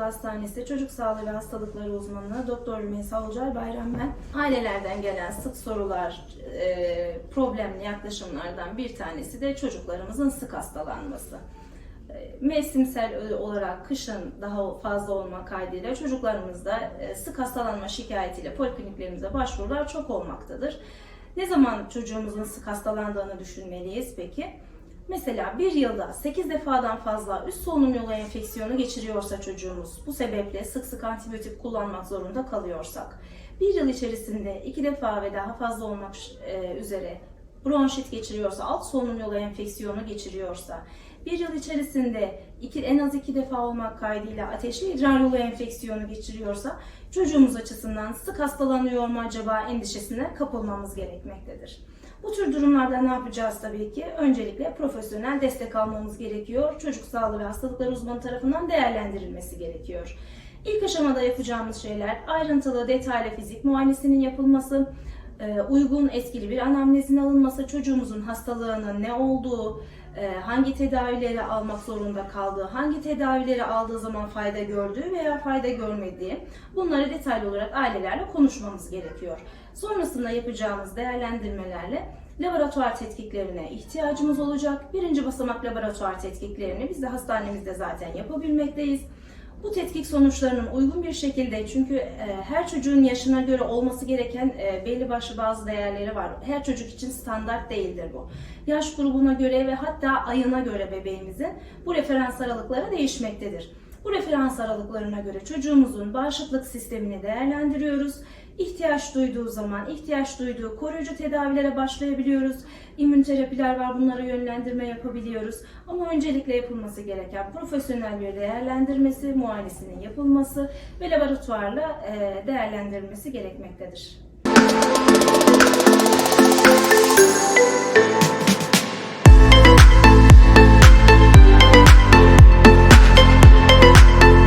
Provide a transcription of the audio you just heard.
Hastanesi Çocuk Sağlığı ve Hastalıkları Uzmanı Doktor Rümeysa Olcay Bayram ben. Ailelerden gelen sık sorular, e, problemli yaklaşımlardan bir tanesi de çocuklarımızın sık hastalanması. E, Mevsimsel olarak kışın daha fazla olmak kaydıyla çocuklarımızda e, sık hastalanma şikayetiyle polikliniklerimize başvurular çok olmaktadır. Ne zaman çocuğumuzun sık hastalandığını düşünmeliyiz peki? Mesela bir yılda 8 defadan fazla üst solunum yolu enfeksiyonu geçiriyorsa çocuğumuz, bu sebeple sık sık antibiyotik kullanmak zorunda kalıyorsak, bir yıl içerisinde 2 defa ve daha fazla olmak e, üzere bronşit geçiriyorsa, alt solunum yolu enfeksiyonu geçiriyorsa, bir yıl içerisinde iki, en az iki defa olmak kaydıyla ateşli idrar yolu enfeksiyonu geçiriyorsa, çocuğumuz açısından sık hastalanıyor mu acaba endişesine kapılmamız gerekmektedir. Bu tür durumlarda ne yapacağız tabii ki? Öncelikle profesyonel destek almamız gerekiyor. Çocuk sağlığı ve hastalıklar uzmanı tarafından değerlendirilmesi gerekiyor. İlk aşamada yapacağımız şeyler ayrıntılı, detaylı fizik muayenesinin yapılması, uygun etkili bir anamnezin alınması, çocuğumuzun hastalığının ne olduğu, e, hangi tedavileri almak zorunda kaldığı, hangi tedavileri aldığı zaman fayda gördüğü veya fayda görmediği bunları detaylı olarak ailelerle konuşmamız gerekiyor. Sonrasında yapacağımız değerlendirmelerle laboratuvar tetkiklerine ihtiyacımız olacak. Birinci basamak laboratuvar tetkiklerini biz de hastanemizde zaten yapabilmekteyiz. Bu tetkik sonuçlarının uygun bir şekilde çünkü e, her çocuğun yaşına göre olması gereken e, belli başlı bazı değerleri var. Her çocuk için standart değildir bu. Yaş grubuna göre ve hatta ayına göre bebeğimizin bu referans aralıkları değişmektedir. Bu referans aralıklarına göre çocuğumuzun bağışıklık sistemini değerlendiriyoruz. İhtiyaç duyduğu zaman, ihtiyaç duyduğu koruyucu tedavilere başlayabiliyoruz. İmmün terapiler var, bunlara yönlendirme yapabiliyoruz. Ama öncelikle yapılması gereken profesyonel bir değerlendirmesi, muayenesinin yapılması ve laboratuvarla değerlendirilmesi gerekmektedir.